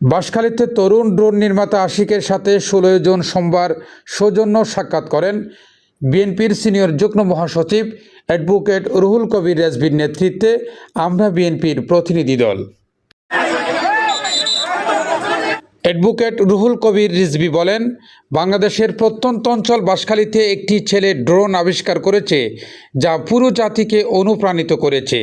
বাঁশখালীতে তরুণ drone নির্মাতা আশিকের সাথে ষোলোই জন সোমবার সৌজন্য সাক্ষাৎ করেন। বিএনপির সিনিয়র যুগ্ম মহাসচিব অ্যাডভোকেট রুহুল কবির রেজভির নেতৃত্বে আমরা বিএনপির প্রতিনিধি দল। অ্যাডভোকেট রুহুল কবির রিজভি বলেন, বাংলাদেশের প্রত্যন্ত অঞ্চল বাঁশখালীতে একটি ছেলে ড্রোন আবিষ্কার করেছে, যা পুরো জাতিকে অনুপ্রাণিত করেছে।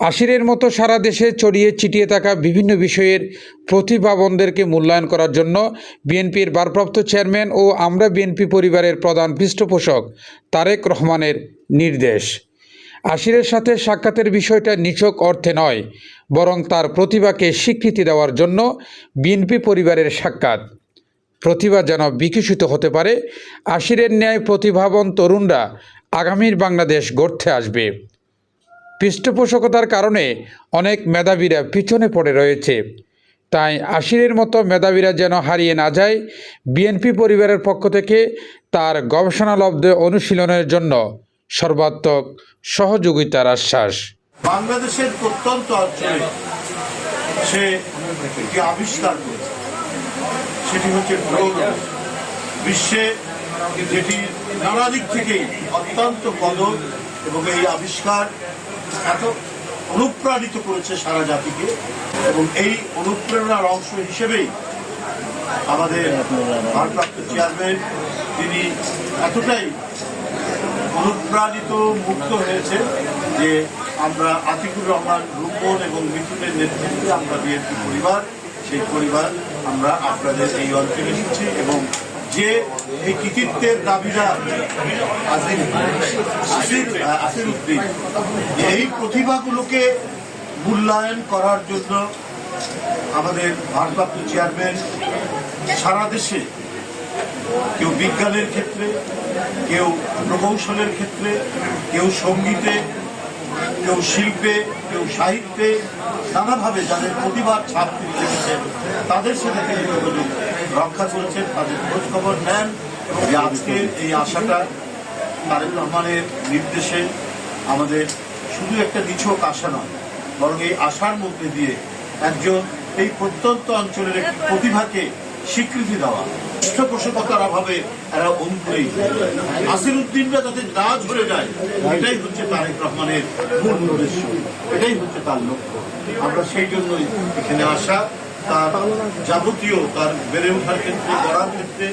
আশিরের মতো সারা দেশে ছড়িয়ে ছিটিয়ে থাকা বিভিন্ন বিষয়ের প্রতিভাবনদেরকে মূল্যায়ন করার জন্য বিএনপির ভারপ্রাপ্ত চেয়ারম্যান ও আমরা বিএনপি পরিবারের প্রধান পৃষ্ঠপোষক তারেক রহমানের নির্দেশ। আশিরের সাথে সাক্ষাতের বিষয়টা নিছক অর্থে নয়, বরং তার প্রতিভাকে স্বীকৃতি দেওয়ার জন্য বিএনপি পরিবারের সাক্ষাৎ। প্রতিভা যেন বিকশিত হতে পারে, আশিরের ন্যায় প্রতিভাবন তরুণরা আগামীর বাংলাদেশ গড়তে আসবে। পৃষ্ঠপোষকতার কারণে অনেক মেধাবীরা পিছনে পড়ে রয়েছে। তাই আশিরের মতো মেধাবীরা যেন হারিয়ে না যায়, বিএনপি পরিবারের পক্ষ থেকে তার গবেষণালব্ধ অনুশীলনের জন্য সর্বাত্মক সহযোগিতার আশ্বাস। বাংলাদেশের প্রত্যন্ত অঞ্চলে সে একটি আবিষ্কার করেছে। সেটি হচ্ছে ড্রোন। বিশ্বে যেটি নানা দিক থেকেই অত্যন্ত কদর এবং এই আবিষ্কার এত অনুপ্রাণিত করেছে সারা জাতিকে এবং এই অনুপ্রেরণার অংশ হিসেবেই আমাদের ভারপ্রাপ্ত চেয়ারম্যান, তিনি এতটাই অনুপ্রাণিত মুক্ত হয়েছে যে আমরা আতিকুর রহমান, রূপন এবং মিঠুনের নেতৃত্বে আমরা বিএনপি পরিবার, সেই পরিবার আমরা আপনাদের এই অঞ্চলে এসেছি এবং যে এই কৃতিত্বের দাবিদার আসির আসির উদ্দিন এই প্রতিভাগুলোকে মূল্যায়ন করার জন্য আমাদের ভারপ্রাপ্ত চেয়ারম্যান সারা দেশে, কেউ বিজ্ঞানের ক্ষেত্রে, কেউ প্রকৌশলের ক্ষেত্রে, কেউ সঙ্গীতে, কেউ শিল্পে, কেউ সাহিত্যে, নানাভাবে যাদের প্রতিভার ছাপ তিনি তাদের সাথে তিনি যোগাযোগ রক্ষা করেছেন, তাদের খোঁজখবর নেন। যে আজকে এই আশাটা তারেক রহমানের নির্দেশে আমাদের শুধু একটা নিছক আশা নয়, বরং এই আশার মধ্যে দিয়ে একজন এই প্রত্যন্ত অঞ্চলের একটি প্রতিভাকে স্বীকৃতি দেওয়া। পৃষ্ঠপোষকতার অভাবে এরা অনুকূলেই আসির উদ্দিনরা যাতে না ঝরে যায়, এটাই হচ্ছে তারেক রহমানের মূল উদ্দেশ্য। এটাই হচ্ছে তার লক্ষ্য। আমরা সেই জন্যই এখানে আসা। তার যাবতীয়, তার বেড়ে ওঠার ক্ষেত্রে, গড়ার ক্ষেত্রে,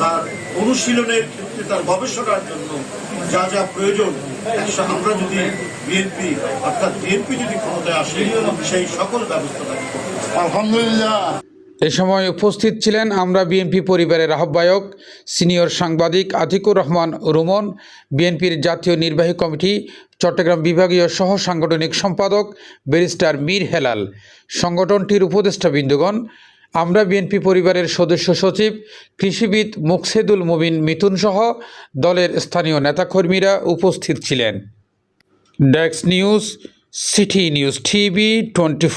তার অনুশীলনের ক্ষেত্রে, তার গবেষণার জন্য যা যা প্রয়োজন আমরা যদি বিএনপি অর্থাৎ বিএনপি যদি ক্ষমতায় আসে, সেই সকল ব্যবস্থা আলহামদুলিল্লাহ। এ সময় উপস্থিত ছিলেন আমরা বিএনপি পরিবারের আহ্বায়ক, সিনিয়র সাংবাদিক আতিকুর রহমান রুমন, বিএনপির জাতীয় নির্বাহী কমিটি, চট্টগ্রাম বিভাগীয় সহ সাংগঠনিক সম্পাদক ব্যারিস্টার মীর হেলাল, সংগঠনটির উপদেষ্টা বিন্দুগণ, আমরা বিএনপি পরিবারের সদস্য সচিব, কৃষিবিদ মুকসেদুল মুবিন মিথুন সহ দলের স্থানীয় নেতাকর্মীরা উপস্থিত ছিলেন। ডেক্স news, city news TV twenty